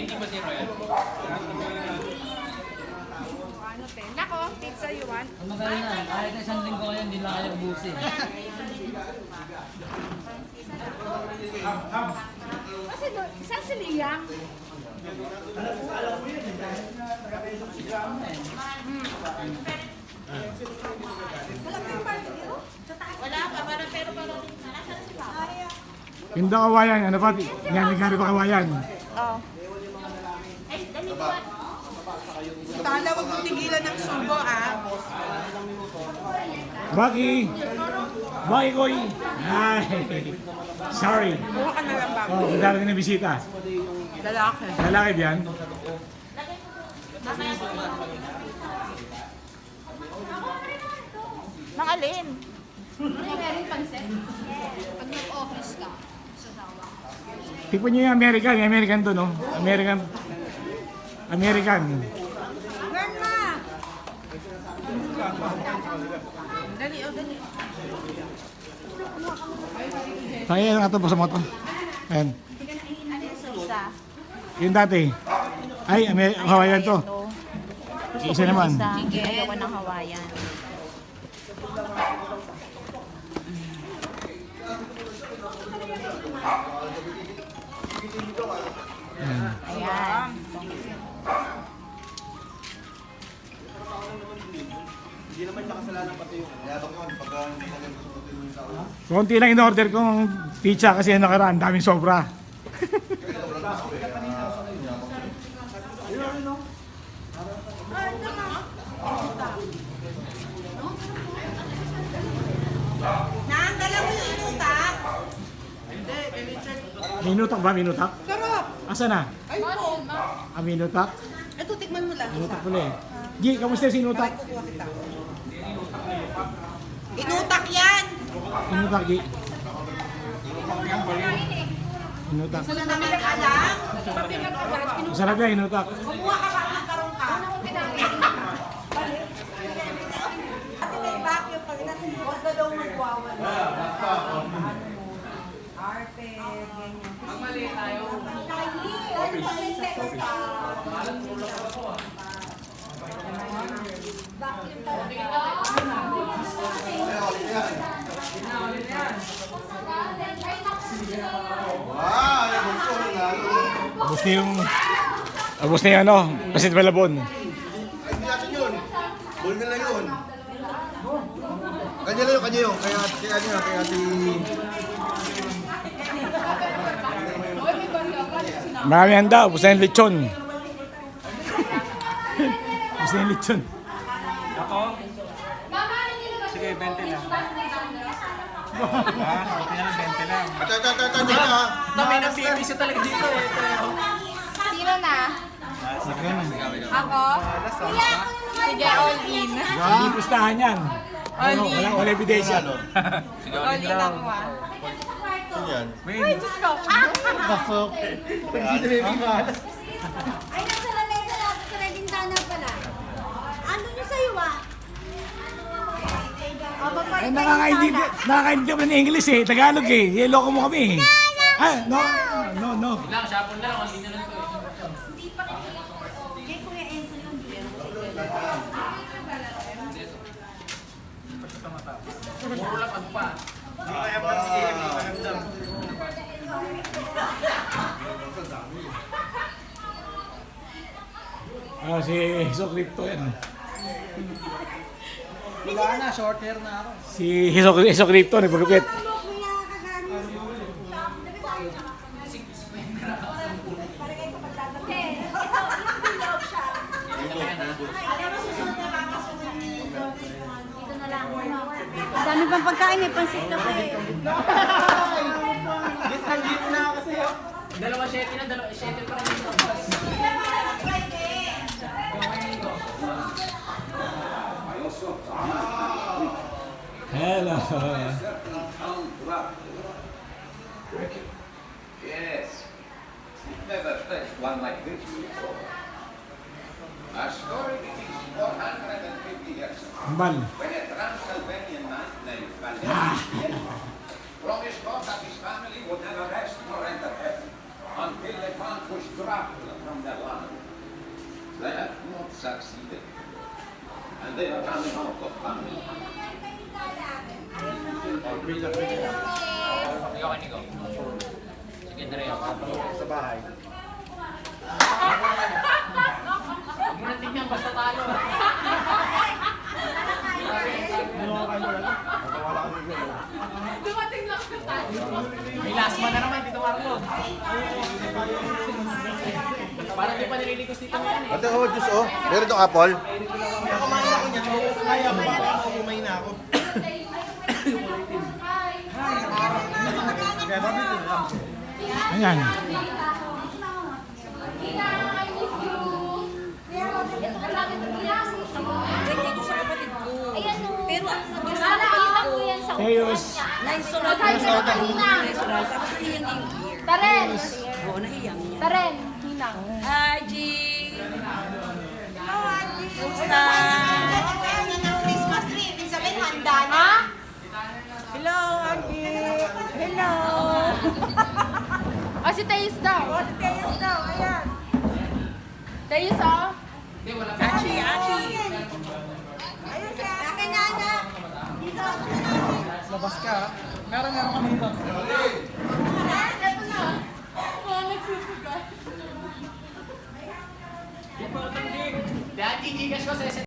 hindi ba si Royal? Ano te? Nako, pizza you want? Ang magaling na, kahit isang linggo yan, hindi na kaya ubusin. Kasi do, saan si Liang? Wala pa, parang pero parang nasaan si Papa? Yung daw kawayan, ano pa? Yan, gari pa kawayan. Oh. Ko. Tala, huwag mong tigilan ng subo, ah. Baki! Baki koy! Ay! Sorry. Kuha ka na lang bago. Oh, madami na bisita. Lalaki. Lalaki diyan. Nang alin? Meron pansin? Pag nag-office ka, sa sawa. Tikpan niyo yung American. Yung American to, no? American. American. Dali, oh, dali. Kaya nga ito po sa moto. Ayan. Yung? Yung dati. Ay, Amer Hawaiian to. Isa naman. Sige, ayoko ng Hawaiian. Ayan. Konti lang in-order kong pizza kasi nakaraan. Daming sobra. Minutak ba? Minutak? Sarap. Asa na? Ay, po. Ah, minutak? Ito, tikman mo lang. Minutak pala eh. Gi, kamusta yung sinutak? Kukuha kita. Inutak yan! Minutak, Gi. Minutak. Wala naman alam. Masarap yan, inutak. Kumuha ka pa ng karong ka. Ate, may vacuum pag nasa huwag ka daw magwawala. Arte, ganyan. Mali tayo. Ubus na yung... Ubus na yung ano, Pasit Malabon. Hindi natin yun. Ball nila yun. Kanya lang yun, kanya yun. Kaya, kaya niya, kaya ati... Marami handa, ubus na yung lechon. ubus na yung lechon. Ako? Sige, 20 lang. Ah, okay na lang, 20 lang. Ata, ata, ata, ata, ata. Dami ng PBC talaga dito eh. Ito. Sino na? Ako? Sige, all in. Hindi pustahan yan. Ano, wala, wala ebidensya. All in ako ah. Yan? Uy, Diyos ko. Ah! Ay, nasa lamesa na ako sa Regintana pala. Ano nyo sa'yo ah? Ay, nakakaintindi, nakakaintindi kami ng English eh. Tagalog eh. Yeloko mo kami eh. Ah, no, no, no. Lang, shopon na lang, hindi na eh. Ah, si Hiso Crypto yan. Wala na, short hair na ako. Si Hiso, Hiso. Ano? Dito na lang. Ang dami pang pagkain eh, pansit ka pa eh. Dalawa siyete na, dalawa siyete pa rin Hello. Yes. Never felt one like this before. A story begins 450 years ago when a Transylvanian knight named Valerian promised God that his family would never rest nor enter heaven until they vanquished Dracula from their land. They have not succeeded. And ah. they are coming out of family. Ikaw, Nico. Sige, ako. Sa bahay. Huwag mo na basta talo. Dumating lang sa tayo. May last man na naman, Tito Marlo. Parang di pa nililigos dito. Ate, oh, juice oh. Meron itong apple. Ayan. Ina, I miss you. Ang laki ng Dito sa kapatid ko. Ayan. Pero ang kita ko yan sa Teos. Naisulat Magkano sa kanina? Naisulat. Tapos nahiyang yung ear. Taren. Oo, nahiyang niya. Taren. Hinang. Hi, G! Kamusta? Si Teus daw. O, si Teos daw. Ayan. Teus oh. Achi, Achi! Ayun siya. Akin na, anak! Dito ako na Labas ka. Meron meron kami dito. Ito na. Mga nagsusugat. Dati, gigas ko sa